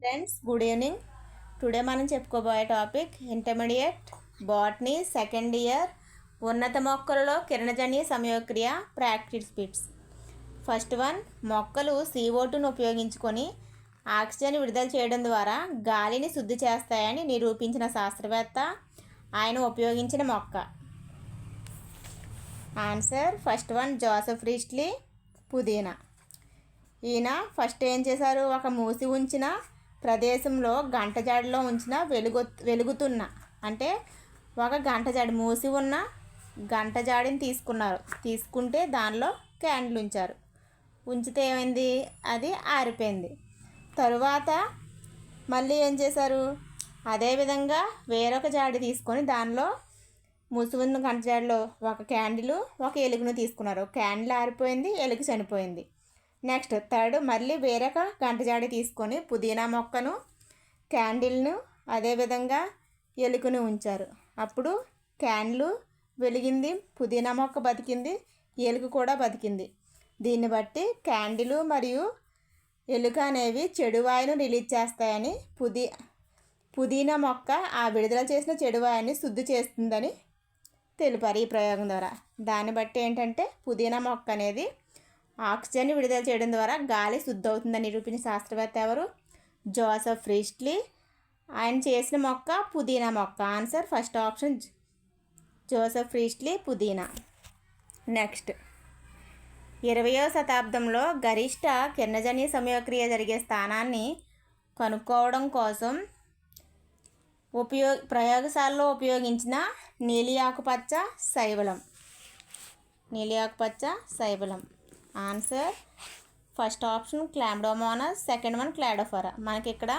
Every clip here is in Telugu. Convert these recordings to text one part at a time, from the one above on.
ఫ్రెండ్స్ గుడ్ ఈవినింగ్ టుడే మనం చెప్పుకోబోయే topic intermediate botany second year ఉన్నత మొక్కలలో కిరణజన్య సమయోక్రియ ప్రాక్టీస్ బిట్స్ ఫస్ట్ వన్ మొక్కలు సీఓటును ఉపయోగించుకొని ఆక్సిజన్ విడుదల చేయడం ద్వారా గాలిని శుద్ధి చేస్తాయని నిరూపించిన శాస్త్రవేత్త ఆయన ఉపయోగించిన మొక్క. Answer first one Joseph Priestley పుదీనా. ఈయన ఫస్ట్ ఏం చేశారు? ఒక మూసి ఉంచిన ప్రదేశంలో గంట జాడిలో ఉంచిన వెలుగు వెలుగుతున్న అంటే ఒక గంట జాడి మూసి ఉన్న గంట జాడిని తీసుకున్నారు. తీసుకుంటే దానిలో క్యాండిల్ ఉంచారు. ఉంచితే ఏమైంది? అది ఆరిపోయింది. తరువాత మళ్ళీ ఏం చేశారు? అదేవిధంగా వేరొక జాడి తీసుకొని దానిలో మూసి ఉన్న గంట జాడిలో ఒక క్యాండిల్ ఒక ఎలుగును తీసుకున్నారు. క్యాండిల్ ఆరిపోయింది ఎలుగు చనిపోయింది. నెక్స్ట్ థర్డ్ మళ్ళీ వేరొక గంటజాడి తీసుకొని పుదీనా మొక్కను క్యాండిల్ను అదేవిధంగా ఎలుకను ఉంచారు. అప్పుడు క్యాండిల్ వెలిగింది పుదీనా మొక్క బతికింది ఎలుక కూడా బతికింది. దీన్ని బట్టి క్యాండిలు మరియు ఎలుక అనేవి చెడువాయును రిలీజ్ చేస్తాయని పుదీ పుదీనా మొక్క ఆ విడుదల చేసిన చెడువాయుని శుద్ధి చేస్తుందని తెలిపారు ఈ ప్రయోగం ద్వారా. దాన్ని బట్టి ఏంటంటే పుదీనా మొక్క అనేది ఆక్సిజన్ విడుదల చేయడం ద్వారా గాలి శుద్ధి అవుతుందని నిరూపించిన శాస్త్రవేత్త ఎవరు? జోసఫ్ ఫ్రీస్ట్లీ ఆయన చేసిన మొక్క పుదీనా మొక్క. Answer first option Joseph Priestley పుదీనా. నెక్స్ట్. ఇరవయో శతాబ్దంలో గరిష్ట కిరణజన్య సమయక్రియ జరిగే స్థానాన్ని కనుక్కోవడం కోసం ఉపయోగ ప్రయోగశాలలో ఉపయోగించిన నీలి ఆకుపచ్చ శైవలం. నీలి ఆకుపచ్చ శైవలం. Answer first option Chlamydomonas second one Cladophora. మనకి ఇక్కడ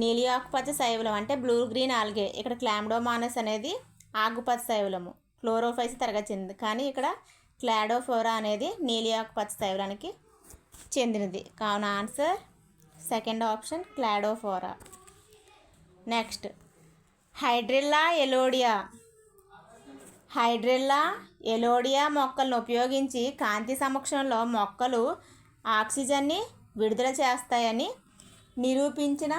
నీలి ఆకుపచ్చ శైవలం అంటే బ్లూ గ్రీన్ ఆల్గే. ఇక్కడ క్లామ్డోమానస్ అనేది ఆకుపచ్చ శైవలము. క్లోరోఫైస్ తరగతి చెందింది కానీ ఇక్కడ క్లాడోఫోరా అనేది నీలి ఆకుపచ్చ శైవలానికి చెందినది. కావున answer second option Cladophora. Next Hydrilla Elodea. Hydrilla Elodea మొక్కలను ఉపయోగించి కాంతి సమక్షంలో మొక్కలు ఆక్సిజన్ని విడుదల చేస్తాయని నిరూపించిన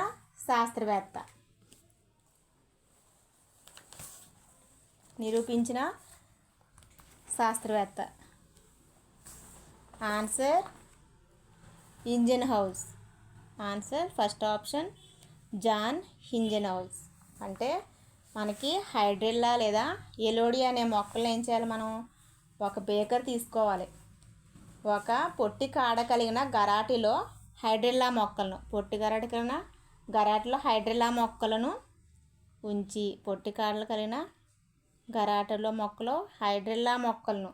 శాస్త్రవేత్త. నిరూపించిన శాస్త్రవేత్త. Answer Ingenhousz. Answer first option Jan Ingenhousz అంటే మనకి హైడ్రిల్లా లేదా ఎలోడి అనే మొక్కలు ఏం చేయాలి మనం? ఒక బేకర్ తీసుకోవాలి. ఒక పొట్టి కాడ కలిగిన గరాటిలో హైడ్రిల్లా మొక్కలను పొట్టి గరాటి కలిగిన గరాటిలో హైడ్రిల్లా మొక్కలను ఉంచి పొట్టి కాడలు కలిగిన గరాటలో మొక్కలు హైడ్రిల్లా మొక్కలను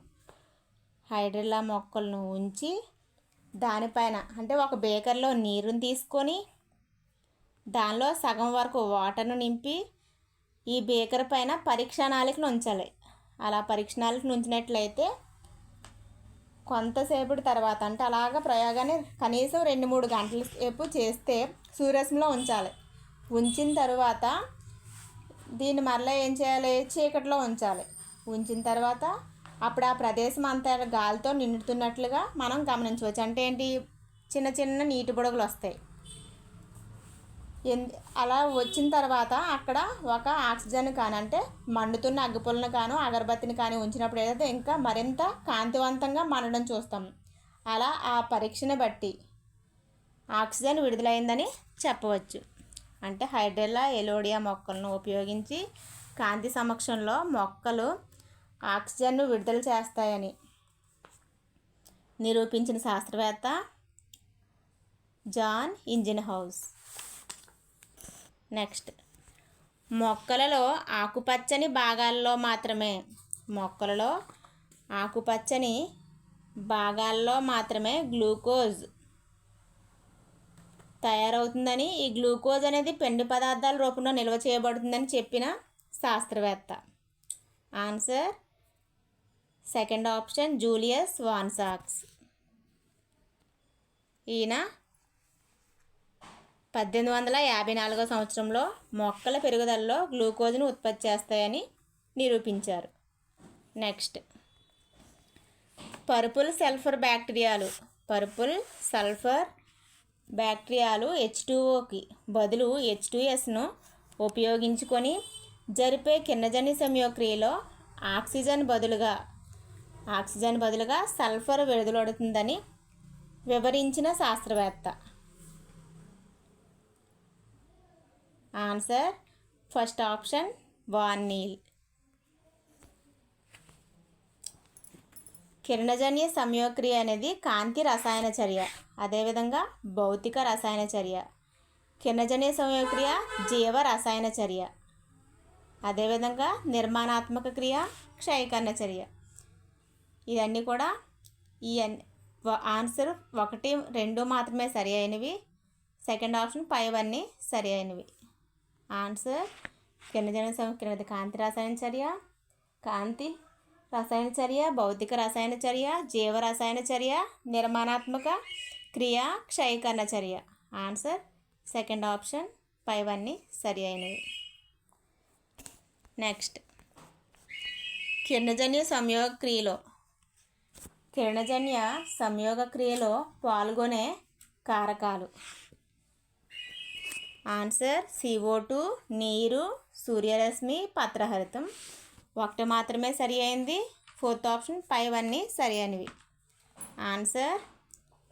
హైడ్రిల్లా మొక్కలను ఉంచి దానిపైన అంటే ఒక బేకర్లో నీరుని తీసుకొని దానిలో సగం వరకు వాటర్ను నింపి ఈ బేకర్ పైన పరీక్ష నాళికను ఉంచాలి అలా పరీక్ష నాళికను ఉంచినట్లయితే కొంతసేపటి తర్వాత అంటే అలాగ ప్రయోగాన్ని కనీసం రెండు మూడు గంటల సేపు చేస్తే సూర్యరశ్మిలో ఉంచాలి. ఉంచిన తర్వాత దీన్ని మరలా ఏం చేయాలి? చీకటిలో ఉంచాలి. ఉంచిన తర్వాత అప్పుడు ఆ ప్రదేశం అంతా గాలితో నిండుతున్నట్లుగా మనం గమనించవచ్చు. అంటే ఏంటి? చిన్న చిన్న నీటి బుడగలు వస్తాయి. అలా వచ్చిన తర్వాత అక్కడ ఒక ఆక్సిజన్ కానీ అంటే మండుతున్న అగ్గిపుల్లను కాను అగరబత్తిని కానీ ఉంచినప్పుడు ఏదైతే ఇంకా మరింత కాంతివంతంగా మండడం చూస్తాం. అలా ఆ పరీక్షను బట్టి ఆక్సిజన్ విడుదలైందని చెప్పవచ్చు. అంటే హైడ్రెల్లా ఎలోడియా మొక్కలను ఉపయోగించి కాంతి సమక్షంలో మొక్కలు ఆక్సిజన్ను విడుదల చేస్తాయని నిరూపించిన శాస్త్రవేత్త జాన్ ఇంజిన్ హౌస్ నెక్స్ట్. మొక్కలలో ఆకుపచ్చని భాగాల్లో మాత్రమే మొక్కలలో ఆకుపచ్చని భాగాల్లో మాత్రమే గ్లూకోజ్ తయారవుతుందని ఈ గ్లూకోజ్ అనేది పిండి పదార్థాల రూపంలో నిల్వ చేయబడుతుందని చెప్పిన శాస్త్రవేత్త. Answer? Second option Julius von Sachs. ఈయన పద్దెనిమిది వందల యాభై నాలుగో సంవత్సరంలో మొక్కల పెరుగుదలలో గ్లూకోజ్ను ఉత్పత్తి చేస్తాయని నిరూపించారు. నెక్స్ట్. పర్పుల్ సల్ఫర్ బ్యాక్టీరియాలు. పర్పుల్ సల్ఫర్ బ్యాక్టీరియాలు హెచ్ టూఓకి బదులు హెచ్ ఉపయోగించుకొని జరిపే కిన్నజని సమయోక్రియలో ఆక్సిజన్ బదులుగా ఆక్సిజన్ బదులుగా సల్ఫర్ విడుదలడుతుందని వివరించిన శాస్త్రవేత్త. ఆన్సర్ ఫస్ట్ ఆప్షన్ వార్నీల్ కిరణజన్య సంయోక్రియ అనేది కాంతి రసాయన చర్య. అదేవిధంగా భౌతిక రసాయన చర్య. కిరణజన్య సంయోక్రియ జీవ రసాయన చర్య. అదేవిధంగా నిర్మాణాత్మక క్రియ క్షయకరణ చర్య. ఇవన్నీ కూడా ఈ ఆన్సర్ ఒకటి రెండు మాత్రమే సరి అయినవి. సెకండ్ ఆప్షన్ ఫైవ్ అన్నీ సరి అయినవి. ఆన్సర్ కిరణజన కిరణ కాంతి రసాయన చర్య. కాంతి రసాయన చర్య భౌతిక రసాయన చర్య జీవ రసాయన చర్య నిర్మాణాత్మక క్రియ క్షయకరణ చర్య. ఆన్సర్ సెకండ్ ఆప్షన్ పైవన్నీ సరి అయినవి. నెక్స్ట్ కిరణజన్య సంయోగ క్రియలో. కిరణజన్య సంయోగ క్రియలో పాల్గొనే కారకాలు. ఆన్సర్ సిఓ టూ నీరు సూర్యరశ్మి పత్రహరితం. ఒకటి మాత్రమే సరి అయింది. ఫోర్త్ ఆప్షన్ ఫైవ్ అన్నీ సరి అయినవి. ఆన్సర్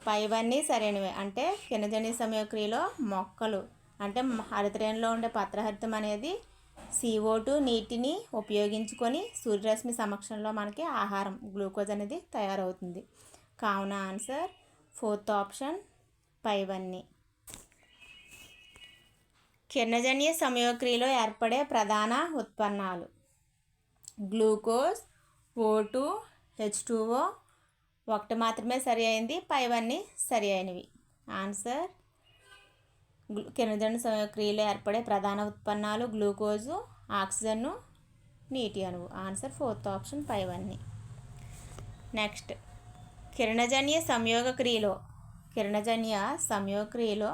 ఫైవ్ అన్నీ సరైనవి అంటే కినజని సమయక్రియలో మొక్కలు అంటే హరితరేణిలో ఉండే పత్రహరితం అనేది సిఓ టూ నీటిని ఉపయోగించుకొని సూర్యరశ్మి సమక్షంలో మనకి ఆహారం గ్లూకోజ్ అనేది తయారవుతుంది. కావున ఆన్సర్ ఫోర్త్ ఆప్షన్ ఫైవ్ అన్నీ కిరణజన్య సంయోక్రియలో ఏర్పడే ప్రధాన ఉత్పన్నాలు. Glucose O two H two O ఒకటి మాత్రమే సరి అయింది పైవన్నీ సరి అయినవి ఆన్సర్ కిరణజన్య సంయోక్రియలో ఏర్పడే ప్రధాన ఉత్పన్నాలు గ్లూకోజు ఆక్సిజన్ను నీటి అణువు. ఆన్సర్ ఫోర్త్ ఆప్షన్ పైవన్నీ. నెక్స్ట్ కిరణజన్య సంయోగ క్రియలో కిరణజన్య సంయోగ క్రియలో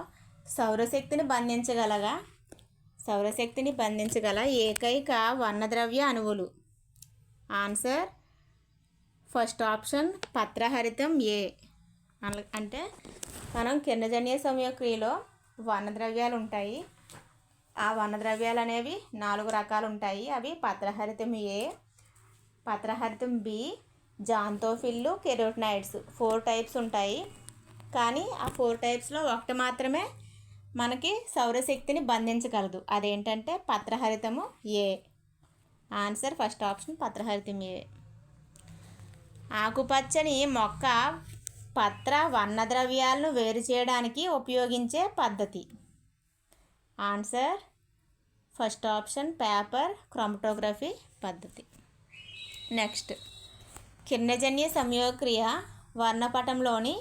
సౌరశక్తిని బంధించగలగా? సౌరశక్తిని బంధించగల ఏకైక వర్ణద్రవ్య అణువులు. ఆన్సర్ ఫస్ట్ ఆప్షన్ పత్రహరితం ఏ. అంటే మనం కిరణజన్య సమయక్రియలో వర్ణద్రవ్యాలు ఉంటాయి ఆ వర్ణద్రవ్యాలు అనేవి నాలుగు రకాలు ఉంటాయి అవి పత్రహరితం A పత్రహరితం B xanthophyll carotenoids. Four types ఉంటాయి. కానీ ఆ ఫోర్ టైప్స్లో ఒకటి మాత్రమే మనకి సౌరశక్తిని బంధించగలదు. అదేంటంటే పత్రహరితము ఏ? ఆన్సర్ ఫస్ట్ ఆప్షన్ పత్రహరితం ఏ. ఆకుపచ్చని మొక్క పత్ర వర్ణద్రవ్యాలను వేరు చేయడానికి ఉపయోగించే పద్ధతి. Answer first option paper chromatography పద్ధతి. నెక్స్ట్ కిరణజన్య సంయోగక్రియ వర్ణపటంలోని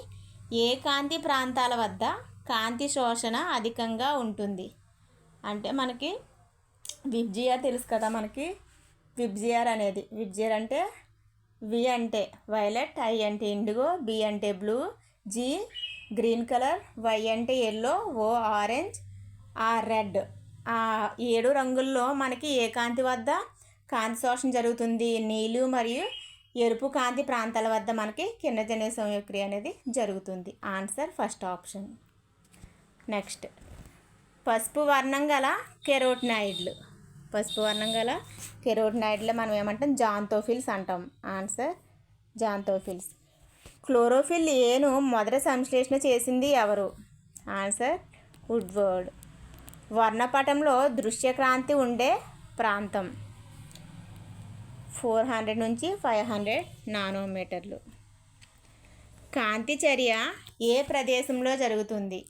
ఏ కాంతి ప్రాంతాల వద్ద కాంతి శోషణ అధికంగా ఉంటుంది. అంటే మనకి విబ్జిఆర్ తెలుసు కదా మనకి? విబ్జియర్ అనేది. విబ్జియర్ అంటే వి అంటే వైలెట్ ఐ అంటే ఇండిగో బి అంటే blue G green colour Y అంటే yellow O orange R red ఆ ఏడు రంగుల్లో మనకి ఏ కాంతి వద్ద కాంతి శోషణ జరుగుతుంది. నీలు మరియు ఎరుపు కాంతి ప్రాంతాల వద్ద మనకి కిన్నజన్య సమయక్రియ అనేది జరుగుతుంది. Answer first option next. పసుపు వర్ణం గల కెరోటినాయిడ్లు. పసుపు వర్ణం గల కెరోటినాయిడ్లు మనం ఏమంటాం? జాంతోఫిల్స్ అంటాం. Answer xanthophylls. క్లోరోఫిల్ ఏను మొదట సంశ్లేషణ చేసింది ఎవరు? Answer Woodward. వర్ణపటంలో దృశ్యక్రాంతి ఉండే ప్రాంతం. ఫోర్ హండ్రెడ్ నుంచి ఫైవ్ హండ్రెడ్ నానోమీటర్లు. కాంతి చర్య ఏ ప్రదేశంలో జరుగుతుంది?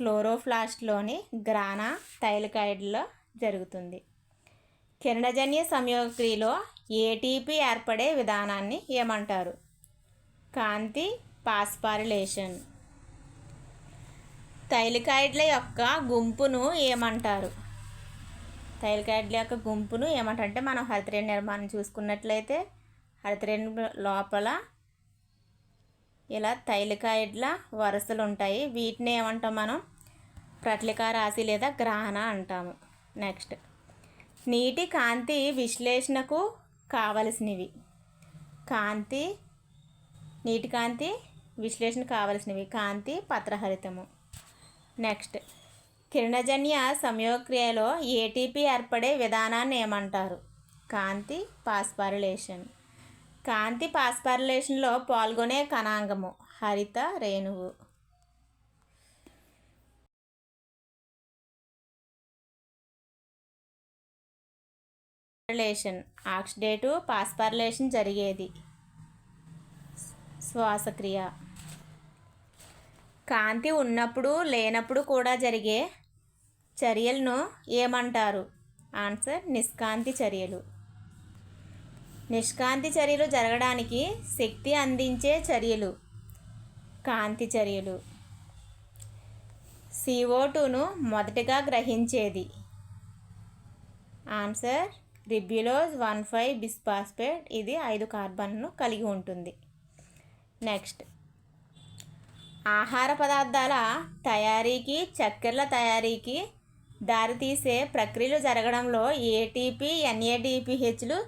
క్లోరోఫ్లాస్ట్లోని గ్రానా థైలకాయిడ్లో జరుగుతుంది. కిరణజన్య సంయోగక్రియలో ఏటీపీ ఏర్పడే విధానాన్ని ఏమంటారు? కాంతి పాస్పారిలేషన్. థైలికాయిడ్ల యొక్క గుంపును ఏమంటారు? థైలికాయిడ్ల యొక్క గుంపును ఏమంటారు? అంటే మనం హరితరేణి నిర్మాణం చూసుకున్నట్లయితే హరితరేణి లోపల ఇలా తైలికాయిడ్ల వరుసలు ఉంటాయి వీటిని ఏమంటాం మనం? ప్రట్లికా రాశి లేదా గ్రహణ అంటాము. నెక్స్ట్. నీటి కాంతి విశ్లేషణకు కావలసినవి. కాంతి నీటి కాంతి విశ్లేషణ కావలసినవి. కాంతి పత్రహరితము. నెక్స్ట్. కిరణజన్య సంయోగక్రియలో ఏటీపీ ఏర్పడే విధానాన్ని ఏమంటారు? కాంతి పాస్పారిలేషన్. కాంతి పాస్పర్లేషన్లో పాల్గొనే కణాంగము. హరిత రేణువు. రిలేషన్ ఆక్సిడేటివ్ పాస్పర్లేషన్ జరిగేది. శ్వాసక్రియ. కాంతి ఉన్నప్పుడు లేనప్పుడు కూడా జరిగే చర్యలను ఏమంటారు? ఆన్సర్ నిష్కాంతి చర్యలు. నిష్కాంతి చర్యలు జరగడానికి శక్తి అందించే చర్యలు. కాంతి చర్యలు. సిఓ టూను మొదటగా గ్రహించేది. Answer ribulose one five bisphosphate ఇది ఐదు కార్బన్ను కలిగి ఉంటుంది. నెక్స్ట్ ఆహార పదార్థాల తయారీకి చక్కెరల తయారీకి దారితీసే ప్రక్రియలు జరగడంలో ఏటీపీ ఎన్ఏడిపిహెచ్లు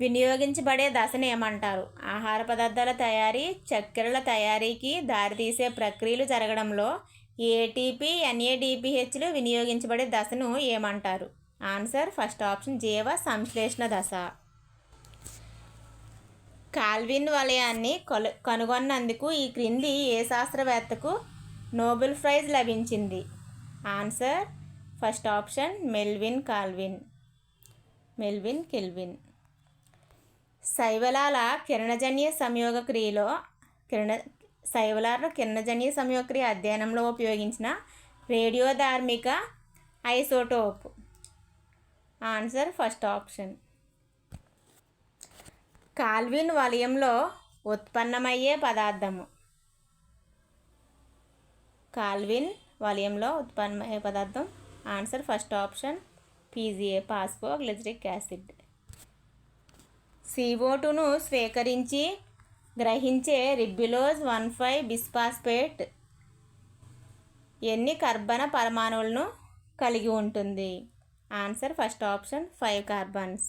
వినియోగించబడే దశను ఏమంటారు ఆహార పదార్థాల తయారీ చక్కెరల తయారీకి దారితీసే ప్రక్రియలు జరగడంలో ఏటీపీ ఎన్ఏడిపిహెచ్లు వినియోగించబడే దశను ఏమంటారు? ఆన్సర్ ఫస్ట్ ఆప్షన్ జీవ సంశ్లేషణ దశ. కాల్విన్ వలయాన్ని కొలు కనుగొన్నందుకు ఈ క్రింది ఏ శాస్త్రవేత్తకు నోబెల్ ప్రైజ్ లభించింది? Answer first option Melvin Calvin. Melvin Kelvin. శైవలాల కిరణజన్య సంయోగ క్రియలో కిరణ శైవలాల కిరణజన్య సంయోగ క్రియ అధ్యయనంలో ఉపయోగించిన రేడియోధార్మిక isotope. Answer first option. Calvin వలయంలో ఉత్పన్నమయ్యే పదార్థము. కాల్విన్ వలయంలో ఉత్పన్నమయ్యే పదార్థం. Answer first option. PGA phosphoglyceric acid. సిఓటును స్వీకరించి గ్రహించే రిబ్బిలోజ్ వన్ ఫైవ్ బిస్పాస్పేట్ ఎన్ని కర్బన పరమాణువులను కలిగి ఉంటుంది? Answer first option five carbons.